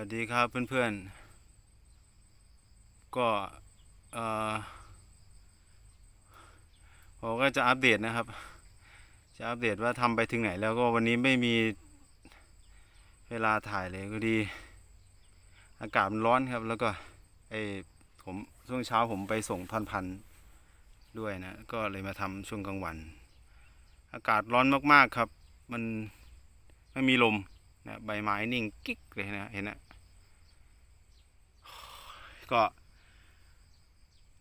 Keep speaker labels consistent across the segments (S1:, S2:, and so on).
S1: วัสดีครับเพื่อนๆ ก็เอ่อผมก็จะอัปเดตนะครับ จะอัปเดตว่าทำไปถึงไหนแล้วก็วันนี้ไม่มีเวลาถ่ายเลยก็ดี อากาศมันร้อนครับ แล้วก็ไอผมช่วงเช้าผมไปส่งท่อนพันธุ์ด้วยนะ ก็เลยมาทำช่วงกลางวัน อากาศร้อนมากๆครับ มันไม่มีลมนะใบไม้นิ่งกิ๊กเลยนะเห็นนะ ก็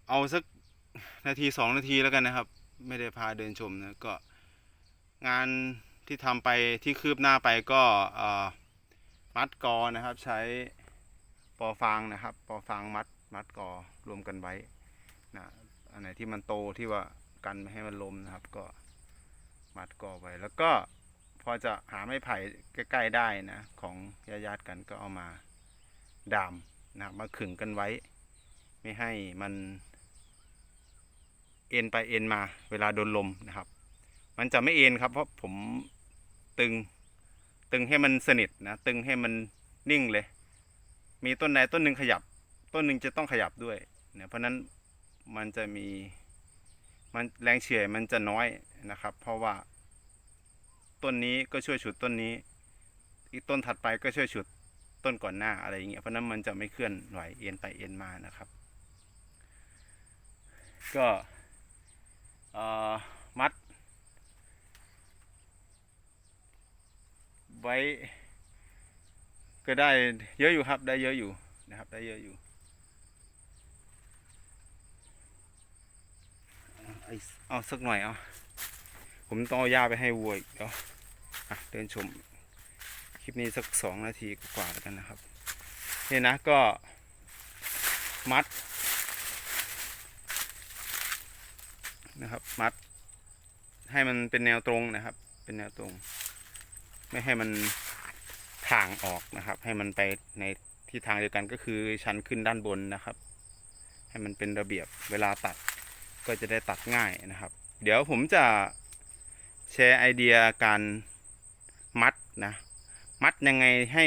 S1: เอาสักนาทีสองนาทีแล้วกันนะครับ ไม่ได้พาเดินชมนะก็งานที่ทำไปที่คืบหน้าไปก็มัดกอนะครับ ใช้ปอฟางนะครับ ปอฟางมัดมัดกอรวมกันไว้นะอันไหนที่มันโตที่ว่ากันไม่ให้มันลมนะครับ ก็มัดกอไว้แล้วก็พอจะหาไม้ไผ่ใกล้ๆได้นะ ของญาติๆกันก็เอามาดาม นะมาขึงกันไว้ ไม่ให้มัน เอ็นไปเอ็นมาเวลาโดนลมนะครับ มันจะไม่เอ็นครับ เพราะผมตึงตึงให้มันสนิทนะตึงให้มันนิ่งเลย มีต้นใดต้นหนึ่งขยับ ต้นหนึ่งจะต้องขยับด้วยเนี่ยเพราะฉะนั้นมันจะมีมันแรงเฉื่อยมันจะน้อยนะครับ เพราะว่าต้นนี้ก็ช่วยฉุดต้นนี้ อีกต้นถัดไปก็ช่วยฉุด ต้นก่อนหน้าอะไรอย่างเงี้ยเพราะนั้นมันจะไม่เคลื่อนไหวเอ็นไปเอ็นมานะครับ ก็มัด ไว้ ก็ได้เยอะอยู่ครับได้เยอะอยู่นะครับ ได้เยอะอยู่เอาสักหน่อยเอาผมต้องเอาหญ้าไปให้วัวอีกเดี๋ยวอะเดินชม ลิปนี้สักสองนาทีกว่าแล้วกันนะครับนี่นะก็มัดนะครับ มัด ให้มันเป็นแนวตรงนะครับ เป็นแนวตรง ไม่ให้มันถ่างออกนะครับ ให้มันไปในที่ทางเดียวกันก็คือชันขึ้นด้านบนนะครับ ให้มันเป็นระเบียบเวลาตัดก็จะได้ตัดง่ายนะครับ เดี๋ยวผมจะแชร์ไอเดียการมัดนะ มัดยังไงให้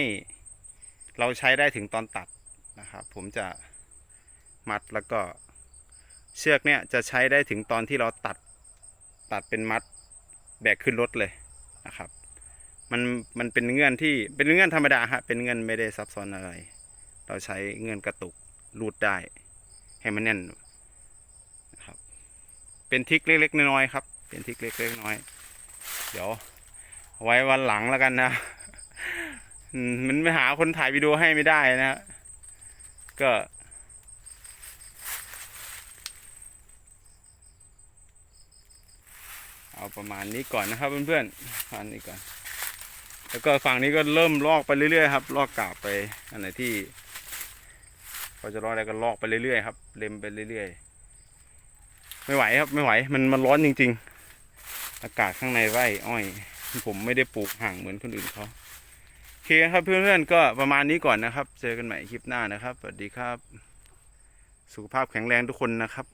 S1: เราใช้ได้ถึงตอนตัดนะครับ ผมจะมัดแล้วก็เชือกเนี่ยจะใช้ได้ถึงตอนที่เราตัดตัดเป็นมัดแบกขึ้นรถเลยนะครับ มันมันเป็นเงื่อนที่เป็นเงื่อนธรรมดาฮะเป็นเงื่อนไม่ได้ซับซ้อนอะไร เราใช้เงื่อนกระตุกรูดได้ ให้มันแน่นนะครับ เป็นทิกเล็กๆน้อยๆครับ เป็นทิกเล็กๆน้อยๆเดี๋ยวไว้วันหลังแล้วกันนะ มันไม่หาคนถ่ายวิดีโอให้ไม่ได้นะก็เอาประมาณนี้ก่อนนะครับเพื่อนๆประมาณนี้ก่อน แล้วก็ฝั่งนี้ก็เริ่มลอกไปเรื่อยๆครับ ลอกกาบไป อันไหนที่พอจะลอกอะไรก็ลอกไปเรื่อยๆครับ เล็มไปเรื่อยๆ ไม่ไหวครับไม่ไหว มันมันร้อนจริง ๆ อากาศข้างในไร่อ้อย ผมไม่ได้ปลูกห่างเหมือนคนอื่นเขา เคครับเพื่อนๆก็ประมาณนี้ก่อนนะครับ เจอกันใหม่คลิปหน้านะครับสวัสดีครับ สุขภาพแข็งแรงทุกคนนะครับ